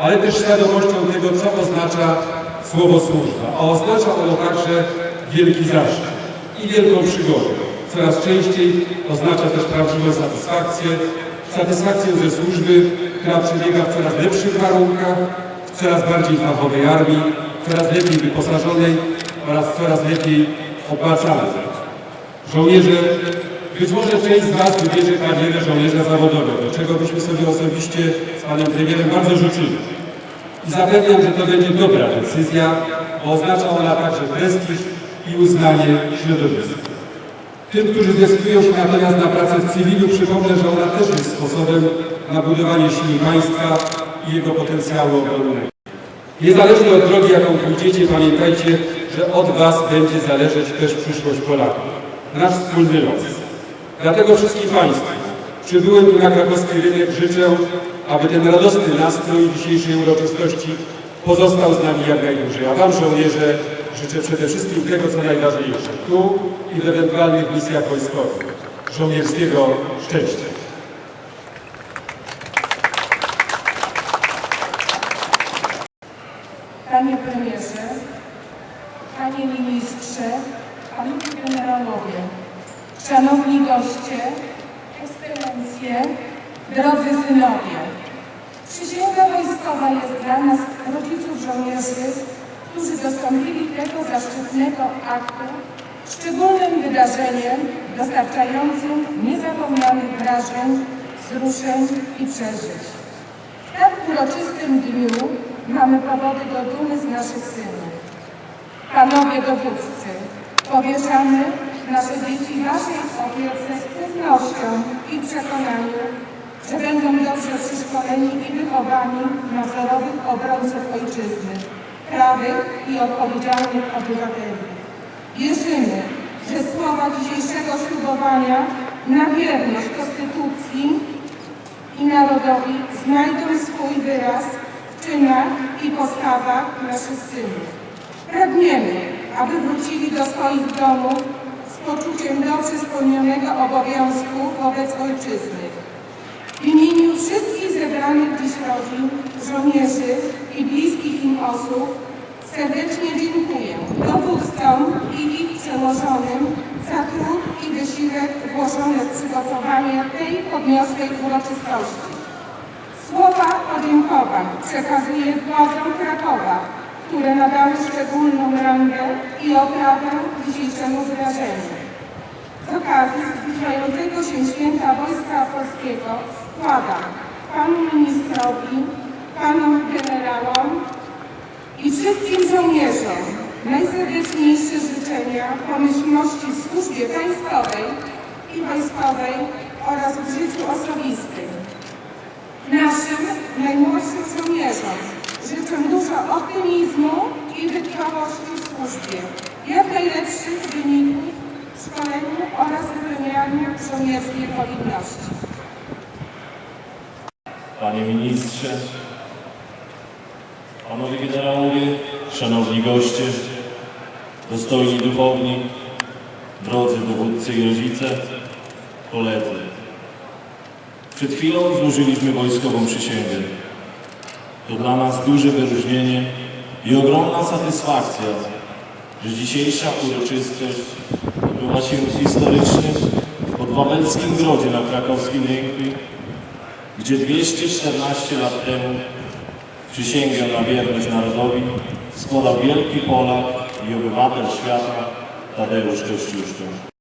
ale też świadomością tego, co oznacza słowo służba. A oznacza ono także wielki zaszczyt i wielką przygodę. Coraz częściej oznacza też prawdziwą satysfakcję, satysfakcję ze służby, która przebiega w coraz lepszych warunkach, w coraz bardziej fachowej armii, coraz lepiej wyposażonej oraz coraz lepiej opłacanej. Żołnierze, być może część z Was wybierze karierę żołnierza zawodowego, czego byśmy sobie osobiście z Panem Premierem bardzo życzyli. I zapewniam, że to będzie dobra decyzja, bo oznacza ona także prestiż i uznanie środowiska. Tym, którzy zdecydują się natomiast na pracę w cywilu, przypomnę, że ona też jest sposobem na budowanie siły państwa i jego potencjału obronnego. Niezależnie od drogi, jaką pójdziecie, pamiętajcie, że od Was będzie zależeć też przyszłość Polaków. Nasz wspólny los. Dlatego wszystkim Państwu, przybyłym tu na krakowski rynek, życzę, aby ten radosny nastrój dzisiejszej uroczystości pozostał z nami jak najdłużej. A Wam, żołnierze, życzę przede wszystkim tego, co najważniejsze, tu i w ewentualnych misjach wojskowych. Żołnierskiego szczęścia. Panie Premierze, Panie Ministrze, Panowie Generałowie, Szanowni Goście, Ekscelencje, drodzy synowie. Przysięga wojskowa jest dla nas, rodziców żołnierzy, którzy dostąpili tego zaszczytnego aktu, szczególnym wydarzeniem dostarczającym niezapomnianych wrażeń, wzruszeń i przeżyć. W tak uroczystym dniu mamy powody do dumy z naszych synów. Panowie dowódcy, powierzamy nasze dzieci Waszej opiece z pewnością i przekonaniu, że będą dobrze przeszkoleni i wychowani na wzorowych obrońców ojczyzny, prawych i odpowiedzialnych obywateli. Wierzymy, że słowa dzisiejszego ślubowania na wierność Konstytucji i narodowi znajdą swój wyraz w czynach i postawach naszych synów. Pragniemy, aby wrócili do swoich domów poczuciem dobrze spełnionego obowiązku wobec ojczyzny. W imieniu wszystkich zebranych dziś rodzin, żołnierzy i bliskich im osób serdecznie dziękuję dowódcom i ich przełożonym za trud i wysiłek włożony w przygotowanie tej podniosłej uroczystości. Słowa podziękowań przekazuję władzom Krakowa, które nadały szczególną rangę i oprawę dzisiejszemu wydarzeniu. Z okazji zbliżającego się święta Wojska Polskiego składam Panu Ministrowi, Panom Generałom i wszystkim żołnierzom najserdeczniejsze życzenia pomyślności w służbie państwowej i wojskowej oraz w życiu osobistym. Naszym najmłodszym żołnierzom życzę dużo optymizmu i wytrwałości służbie, jak najlepszych wyników w szkoleniu oraz wypełnianiu żołnierskiej powinności. Panie Ministrze, Panowie Generałowie, Szanowni Goście, Dostojni Duchowni, Drodzy Dowódcy i Rodzice, Koledzy. Przed chwilą złożyliśmy wojskową przysięgę. To dla nas duże wyróżnienie i ogromna satysfakcja, że dzisiejsza uroczystość odbywa się w historycznym podwawelskim grodzie na krakowskim rynku, gdzie 214 lat temu przysięgę na wierność narodowi składał wielki Polak i obywatel świata Tadeusz Kościuszko.